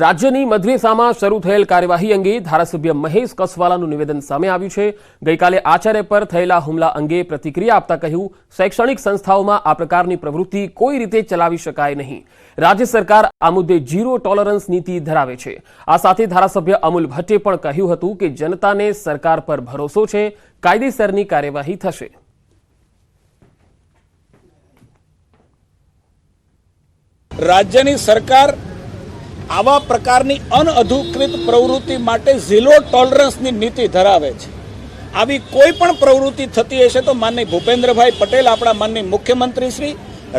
રાજ્યની મધરેસામાં શરૂ થયેલ કાર્યવાહી અંગે ધારાસભ્ય મહેશ કસવાલાનું નિવેદન સામે આવ્યું છે. ગઈકાલે આચાર્ય પર થયેલા હુમલા અંગે પ્રતિક્રિયા આપતા કહ્યું, શૈક્ષણિક સંસ્થાઓમાં આ પ્રકારની પ્રવૃત્તિ કોઈ રીતે ચલાવી શકાય નહીં. રાજ્ય સરકાર આ મુદ્દે ઝીરો ટોલરન્સ નીતિ ધરાવે છે. આ સાથે ધારાસભ્ય અમુલ ભટ્ટે પણ કહ્યું હતું કે, જનતાને સરકાર પર ભરોસો છે. કાયદેસરની કાર્યવાહી થશે. રાજ્યની સરકાર આવા પ્રકારની અનઅધિકૃત પ્રવૃત્તિ માટે ઝીરો ટોલરન્સની નીતિ ધરાવે છે. આવી કોઈ પણ પ્રવૃત્તિ થતી હશે તો માનની ભૂપેન્દ્રભાઈ પટેલ, આપણા માનની મુખ્યમંત્રી શ્રી,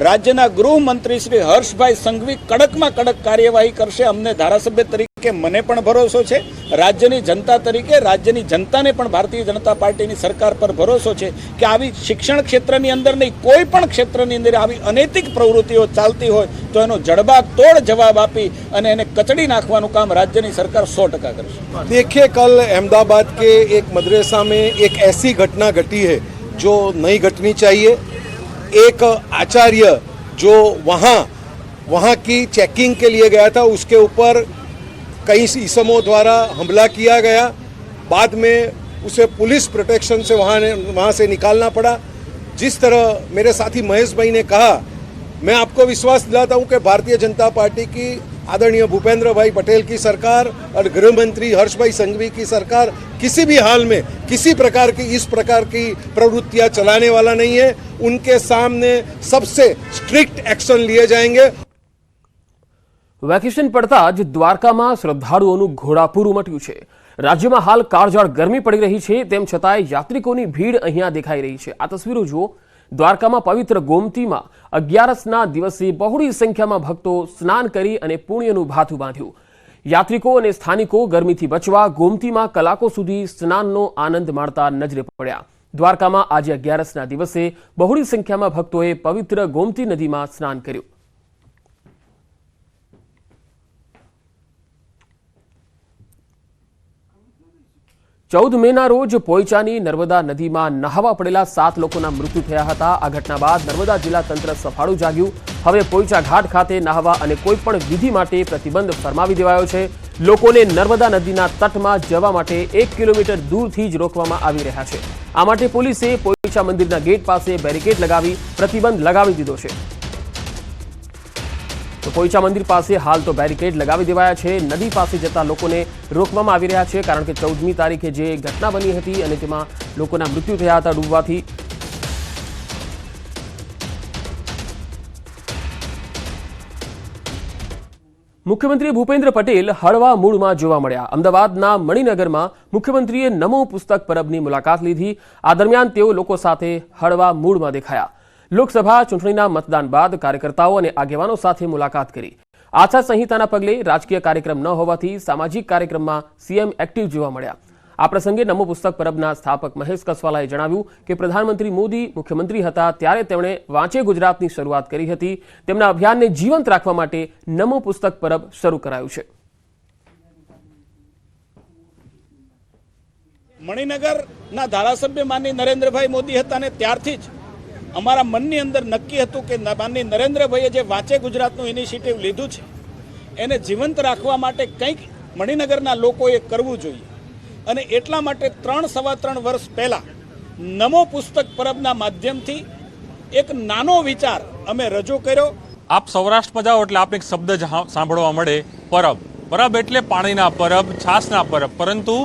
રાજ્યના ગૃહમંત્રી શ્રી હર્ષભાઈ સંઘવી કડકમાં કડક કાર્યવાહી કરશે અમને ધારાસભ્ય તરીકે મને પણ ભરોસો છે રાજ્યની જનતા તરીકે રાજ્યની જનતાને પણ ભારતીય જનતા પાર્ટીની સરકાર પર ભરોસો છે કે આવી શિક્ષણ ક્ષેત્રની અંદર નહીં કોઈ પણ ક્ષેત્રની અંદર આવી અનૈતિક પ્રવૃત્તિઓ ચાલતી હોય તો એનો જડબાગ તોડ જવાબ આપી અને એને કચડી નાખવાનું કામ રાજ્યની સરકાર સો ટકા કરશે देखिए कल अहमदाबाद के एक मदरसा में एक ऐसी घटना घटी है जो नहीं घटनी चाहिए एक आचार्य जो वहाँ वहाँ की चेकिंग के लिए गया था उसके ऊपर कई ईसमों द्वारा हमला किया गया। बाद में उसे पुलिस प्रोटेक्शन से वहाँ वहाँ से निकालना पड़ा। जिस तरह मेरे साथी महेश भाई ने कहा, मैं आपको विश्वास दिलाता हूँ कि भारतीय जनता पार्टी की आदरणीय भूपेंद्र भाई पटेल की सरकार और गृह मंत्री हर्ष भाई संघवी की सरकार किसी भी हाल में किसी प्रकार की, इस प्रकार की प्रवृत्तियाँ चलाने वाला नहीं है। उनके सामने सबसे स्ट्रिक्ट एक्शन लिए जाएँगे। વેકેશન પડતા જ દ્વારકામાં શ્રદ્ધાળુઓનું ઘોડાપૂર ઉમટ્યું છે. રાજ્યમાં હાલ કાળઝાળ ગરમી પડી રહી છે, તેમ છતાંય યાત્રિકોની ભીડ અહીંયા દેખાઈ રહી છે. આ તસવીરો જુઓ. દ્વારકામાં પવિત્ર ગોમતીમાં અગિયારસના દિવસે બહોળી સંખ્યામાં ભક્તો સ્નાન કરી અને પુણ્યનું ભાથું બાંધ્યું. યાત્રિકો અને સ્થાનિકો ગરમીથી બચવા ગોમતીમાં કલાકો સુધી સ્નાનનો આનંદ માણતા નજરે પડ્યા. દ્વારકામાં આજે અગિયારસના દિવસે બહોળી સંખ્યામાં ભક્તોએ પવિત્ર ગોમતી નદીમાં સ્નાન કર્યું. ચૌદ મેના રોજ પોઈચાની નર્મદા નદીમાં નહાવા પડેલા સાત લોકોના મૃત્યુ થયા હતા. આ ઘટના બાદ નર્મદા જિલ્લા તંત્ર સફાળું જાગ્યું. હવે પોઈચા ઘાટ ખાતે નહાવા અને કોઈપણ વિધિ માટે પ્રતિબંધ ફરમાવી દેવાયો છે. લોકોને નર્મદા નદીના તટમાં જવા માટે એક કિલોમીટર દૂરથી જ રોકવામાં આવી રહ્યા છે. આ માટે પોલીસે પોઈચા મંદિરના ગેટ પાસે બેરિકેડ લગાવી પ્રતિબંધ લગાવી દીધો છે. તો પોઈચા મંદિર પાસે હાલ તો બેરિકેડ લગાવી દેવાયા છે. નદી પાસે જતા લોકોને રોકવામાં આવી રહ્યા છે કારણ કે ચૌદમી તારીખે જે ઘટના બની હતી અને તેમાં લોકોના મૃત્યુ થયા હતા ડૂબવાથી. મુખ્યમંત્રી ભૂપેન્દ્ર પટેલ હળવા મૂળમાં જોવા મળ્યા. અમદાવાદના મણિનગરમાં મુખ્યમંત્રીએ નમો પુસ્તક પરબની મુલાકાત લીધી. આ દરમિયાન તેઓ લોકો સાથે હળવા મૂળમાં દેખાયા. લોકસભા ચૂંટણીના મતદાન બાદ કાર્યકર્તાઓ અને આગેવાનો સાથે મુલાકાત કરી. આચારસંહિતાના પગલે રાજકીય કાર્યક્રમ ન હોવાથી સામાજિક કાર્યક્રમમાં સીએમ એક્ટિવ જોવા મળ્યા. આ પ્રસંગે નમો પુસ્તક પરબના સ્થાપક મહેશ કસવાલાએ જણાવ્યું કે પ્રધાનમંત્રી મોદી મુખ્યમંત્રી હતા ત્યારે તેમણે વાંચે ગુજરાતની શરૂઆત કરી હતી. તેમના અભિયાનને જીવંત રાખવા માટે નમો પુસ્તક પરબ શરૂ કરાયું છે. મણિનગરના ધારાસભ્ય માનની નરેન્દ્રભાઈ મોદી હતા ને ત્યારથી જ અમારા મનની અંદર નક્કી હતું કે માનની નરેન્દ્રભાઈએ જે વાંચે ગુજરાતનું ઇનિશિયેટિવ લીધું છે, એને જીવંત રાખવા માટે કંઈક મણિનગરના લોકોએ કરવું જોઈએ. અને એટલા માટે ત્રણ સવા ત્રણ વર્ષ પહેલાં નમો પુસ્તક પરબના માધ્યમથી એક નાનો વિચાર અમે રજૂ કર્યો. આપ સૌરાષ્ટ્રમાં જાઓ એટલે આપને એક શબ્દ સાંભળવા મળે, પરબ. પરબ એટલે પાણીના પરબ છાસના પરબ. પરંતુ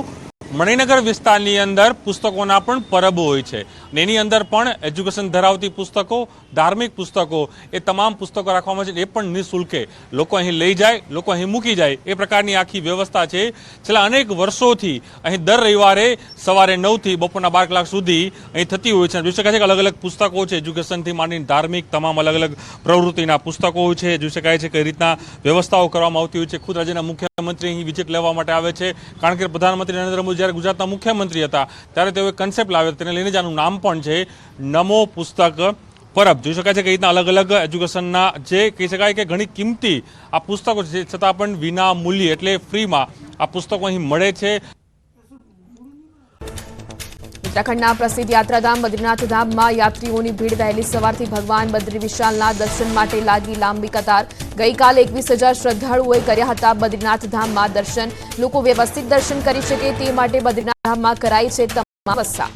મણિનગર વિસ્તારની અંદર પુસ્તકોના પણ પરબો હોય છે. અને એની અંદર પણ એજ્યુકેશન ધરાવતી પુસ્તકો, ધાર્મિક પુસ્તકો એ તમામ પુસ્તકો રાખવામાં છે. એ પણ નિઃશુલ્કે લોકો અહીં લઈ જાય, લોકો અહીં મૂકી જાય. એ પ્રકારની આખી વ્યવસ્થા છે. છેલ્લા અનેક વર્ષોથી અહીં દર રવિવારે સવારે નવથી બપોરના બાર કલાક સુધી અહીં થતી હોય છે. જોઈ શકાય છે કે અલગ અલગ પુસ્તકો છે. એજ્યુકેશનથી માંડીને ધાર્મિક તમામ અલગ અલગ પ્રવૃત્તિના પુસ્તકો હોય છે. જોઈ શકાય છે કઈ રીતના વ્યવસ્થાઓ કરવામાં આવતી હોય છે. ખુદ રાજ્યના મુખ્યમંત્રી અહીં વિઝિટ લેવા માટે આવે છે. કારણ કે પ્રધાનમંત્રી નરેન્દ્ર મોદી જ્યારે ગુજરાતના મુખ્યમંત્રી હતા, ત્યારે તેઓ એક કન્સેપ્ટ લાવ્યો તેને લઈને જ આનું નામ પણ છે, નમો પુસ્તક પરબ. જોઈ શકાય છે કે રીતના અલગ અલગ એજ્યુકેશનના જે કહી શકાય કે ઘણી કિંમતી આ પુસ્તકો છે, છતાં પણ વિના મૂલ્ય એટલે ફ્રીમાં આ પુસ્તકો અહીં મળે છે. ઉત્તરાખંડના પ્રસિદ્ધ યાત્રાધામ બદ્રીનાથ ધામમાં યાત્રીઓની ભીડ વહેલી સવારથી ભગવાન બદ્રી વિશાલના દર્શન માટે લાગી લાંબી કતાર. ગઈકાલે એકવીસ હજાર શ્રદ્ધાળુઓએ કર્યા હતા બદ્રીનાથ ધામમાં દર્શન. લોકો વ્યવસ્થિત દર્શન કરી શકે તે માટે બદ્રીનાથ ધામમાં કરાઈ છે તમામ વ્યવસ્થા.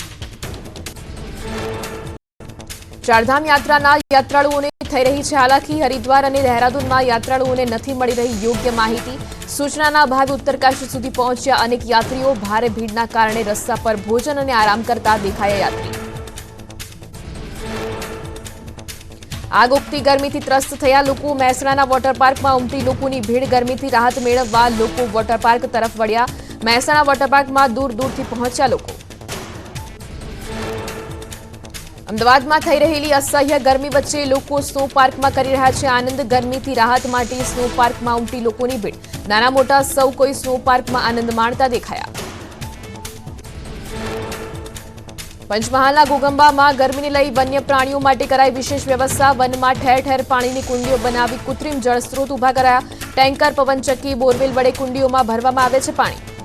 ચારધામ યાત્રાના યાત્રાળુઓને થઈ રહી છે. હાલાકી હરિદ્વાર અને દહેરાદૂનમાં યાત્રાળુઓને નથી મળી રહી યોગ્ય માહિતી. સૂચનાના અભાવે ઉત્તરકાશી સુધી પહોંચ્યા અનેક યાત્રીઓ ભારે ભીડના કારણે રસ્તા પર ભોજન અને આરામ કરતા દેખાયા યાત્રી. આગ ઉગતી ગરમીથી ત્રસ્ત થયા લોકો. મહેસાણાના વોટર પાર્કમાં ઉમટી લોકોની ભીડ. ગરમીથી રાહત મેળવવા લોકો વોટર પાર્ક તરફ વળ્યા. મહેસાણા વોટર પાર્કમાં દૂર દૂરથી પહોંચ્યા લોકો. અમદાવાદમાં થઈ રહેલી અસહ્ય ગરમી વચ્ચે લોકો સ્નો પાર્કમાં કરી રહ્યા છે આનંદ. ગરમીથી રાહત માટે સ્નો પાર્કમાં ઉમટી લોકોની ભીડ. નાના મોટા સૌ કોઈ સ્નો પાર્કમાં આનંદ માણતા દેખાયા. પંચમહાલના ગોગંબામાં ગરમીને લઈ વન્ય પ્રાણીઓ માટે કરાઈ વિશેષ વ્યવસ્થા. વનમાં ઠેર ઠેર પાણીની કુંડીઓ બનાવી કૃત્રિમ જળસ્ત્રોત ઊભા કરાયા. ટેન્કર, પવનચક્કી, બોરવેલ વડે કુંડીઓમાં ભરવામાં આવે છે પાણી.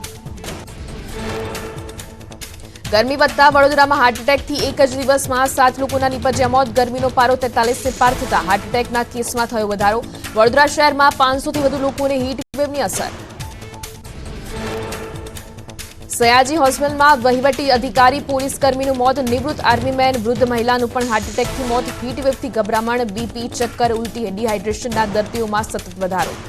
ગરમી વધતા વડોદરામાં હાર્ટ એક જ દિવસમાં સાત લોકોના નિપજ્યા મોત. ગરમીનો પારો તેતાલીસને પાર થતા હાર્ટ કેસમાં થયો વધારો. વડોદરા શહેરમાં પાંચસોથી વધુ લોકોને વેવની અસર. સયાજી હોસ્પિટલમાં વહીવટી અધિકારી પોલીસ કર્મીનું મોત. નિવૃત્ત આર્મીમેન વૃદ્ધ મહિલાનું પણ હાર્ટ એટેકથી મોત. વેવથી ગભરામણ. બીપી ચક્કર ઉલટી. ડિહાઇડ્રેશનના દર્દીઓમાં સતત વધારો.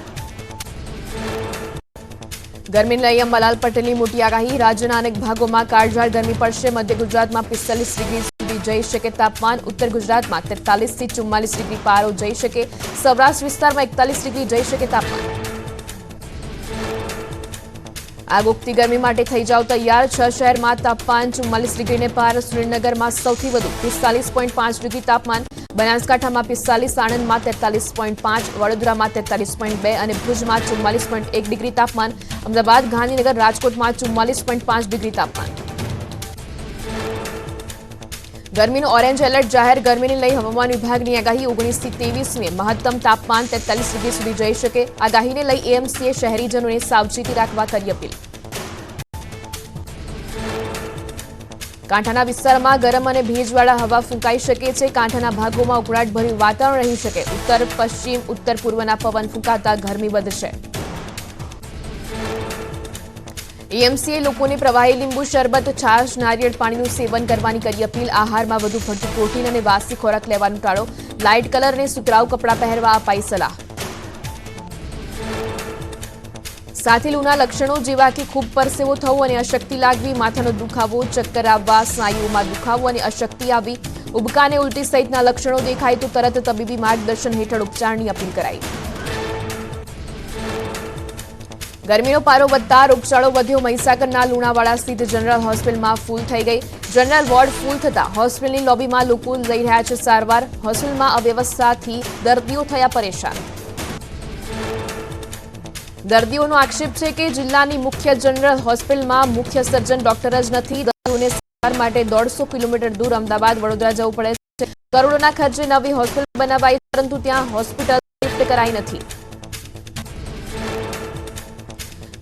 ગરમીને લઈ અંબાલાલ પટેલની મોટી આગાહી. રાજ્યના અનેક ભાગોમાં કાળઝાળ ગરમી પડશે. મધ્ય ગુજરાતમાં પિસ્તાલીસ ડિગ્રી સુધી જઈ શકે તાપમાન. ઉત્તર ગુજરાતમાં તેતાલીસથી ચુમ્માલીસ ડિગ્રી પારો જઈ શકે. સૌરાષ્ટ્ર વિસ્તારમાં એકતાલીસ ડિગ્રી જઈ શકે તાપમાન. આગ ઉગતી ગરમી માટે થઈ જાવ તૈયાર. છ શહેરમાં તાપમાન ચુમ્માલીસ ડિગ્રીને પાર. સુરેન્દ્રનગરમાં સૌથી વધુ પિસ્તાલીસ પોઈન્ટ પાંચ ડિગ્રી તાપમાન. બનાસકાંઠામાં પિસ્તાલીસ, આણંદમાં તેતાલીસ પોઈન્ટ પાંચ, વડોદરામાં તેતાલીસ પોઈન્ટ બે અને ભુજમાં ચુમ્માલીસ પોઈન્ટ એક ડિગ્રી તાપમાન. અમદાવાદ, ગાંધીનગર, રાજકોટમાં ચુમ્માલીસ પોઈન્ટ પાંચ ડિગ્રી તાપમાન. ગરમીનું ઓરેન્જ એલર્ટ જાહેર ગરમીને લઈ હવામાન વિભાગની આગાહી ઓગણીસથી તેવીસમી મહત્તમ તાપમાન તેતાલીસ ડિગ્રી સુધી જઈ શકે. આગાહીને લઈ એએમસીએ શહેરીજનોને સાવચેતી રાખવા કરી અપીલ. કાંઠાના વિસ્તારમાં ગરમ અને ભેજવાળા હવા ફૂંકાઈ શકે છે. કાંઠાના ભાગોમાં ઉકળાટભર્યું વાતાવરણ રહી શકે. ઉત્તર, પશ્ચિમ, ઉત્તર પૂર્વના પવન ફૂંકાતા ગરમી વધશે. એએમસીએ લોકોને પ્રવાહી લીંબુ, શરબત, છાશ, નારિયેળ પાણીનું સેવન કરવાની કરી અપીલ. આહારમાં વધુ પડતું પ્રોટીન અને વાસી ખોરાક લેવાનું ટાળો. લાઇટ કલર અને સુતરાઉ કપડાં પહેરવા અપાઈ સલાહ. સાથે લૂના લક્ષણો જેવા કે ખૂબ પરસેવો થવો અને અશક્તિ લાગવી, માથાનો દુખાવો, ચક્કર આવવા, સ્નાયુઓમાં દુખાવો અને અશક્તિ આવી, ઉબકાને ઉલટી સહિતના લક્ષણો દેખાય તો તરત તબીબી માર્ગદર્શન હેઠળ ઉપચારની અપીલ કરાઈ. ગરમીનો પારો વધતા રોગચાળો વધ્યો. મહીસાગરના લુણાવાડા સ્થિત જનરલ હોસ્પિટલમાં ફૂલ થઈ ગઈ. જનરલ વોર્ડ ફૂલ થતા હોસ્પિટલની લોબીમાં લોકો લઈ રહ્યા છે સારવાર. હોસ્પિટલમાં અવ્યવસ્થાથી દર્દીઓ થયા પરેશાન. દર્દીઓનો આક્ષેપ છે કે જિલ્લાની મુખ્ય જનરલ હોસ્પિટલમાં મુખ્ય સર્જન ડોક્ટર જ નથી. દર્દીઓને સારવાર માટે દોઢસો કિલોમીટર દૂર અમદાવાદ, વડોદરા જવું પડે છે. કરોડોના ખર્ચે નવી હોસ્પિટલ બનાવાઈ, પરંતુ ત્યાં હોસ્પિટલ શિફ્ટ કરાઈ નથી.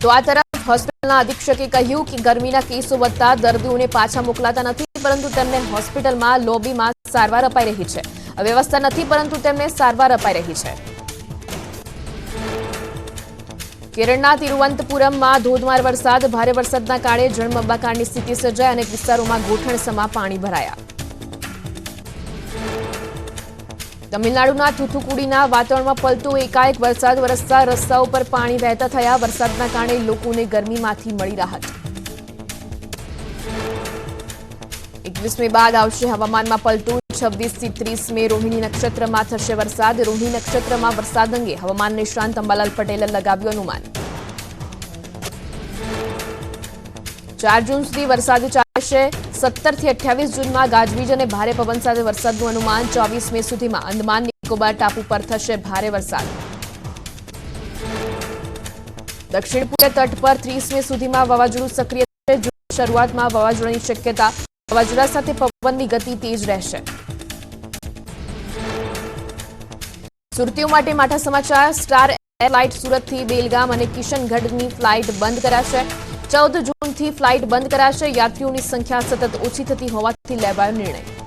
તો આ તરફ હોસ્પિટલના અધિક્ષકે કહ્યું કે ગરમીના કેસો વધતા દર્દીઓને પાછા મોકલાતા નથી, પરંતુ તેમને હોસ્પિટલમાં લોબીમાં સારવાર અપાઈ રહી છે. વ્યવસ્થા નથી, પરંતુ તેમને સારવાર અપાઈ રહી છે. કેરળના તિરુવનંતપુરમમાં ધોધમાર વરસાદ, ભારે વરસાદના કારણે જળબંબાકારની સ્થિતિ સર્જાઈ અનેક વિસ્તારોમાં ગોઠણસમા પાણી ભરાયા. તમિલનાડુના થુથુકુડીના વાતાવરણમાં પલટો એકાએક વરસાદ. વરસતા રસ્તાઓ પર પાણી વહેતા થયા. વરસાદના કારણે લોકોને ગરમીમાંથી મળી રાહત. એકવીસમી બાદ આવશે હવામાનમાં પલટો. છવ્વીસથી ત્રીસ મે રોહિણી નક્ષત્રમાં થશે વરસાદ. રોહિણી નક્ષત્રમાં વરસાદ અંગે હવામાન નિષ્ણાંત અંબાલાલ પટેલે લગાવ્યું અનુમાન. ચાર જૂન સુધી વરસાદ ચાલશે. સત્તરથી અઠ્યાવીસ જૂનમાં ગાજવીજ અને ભારે પવન સાથે વરસાદનું અનુમાન ચોવીસ મે સુધીમાં અંદમાન નિકોબાર ટાપુ પર થશે ભારે વરસાદ. દક્ષિણ પૂર્વ તટ પર ત્રીસ મે સુધીમાં વાવાઝોડું સક્રિય થશે. શરૂઆતમાં વાવાઝોડાની શક્યતા વાવાઝોડા સાથે પવનની ગતિ તેજ રહેશે. સુરતીઓ માટે માઠા સમાચાર, સ્ટાર એરલાઇટ સુરતથી બેલગામ અને કિશનગઢની ફ્લાઇટ બંધ કરાશે. ચૌદ જૂનથી ફ્લાઇટ બંધ કરાશે. યાત્રીઓની સંખ્યા સતત ઓછી થતી હોવાથી લેવાયો નિર્ણય.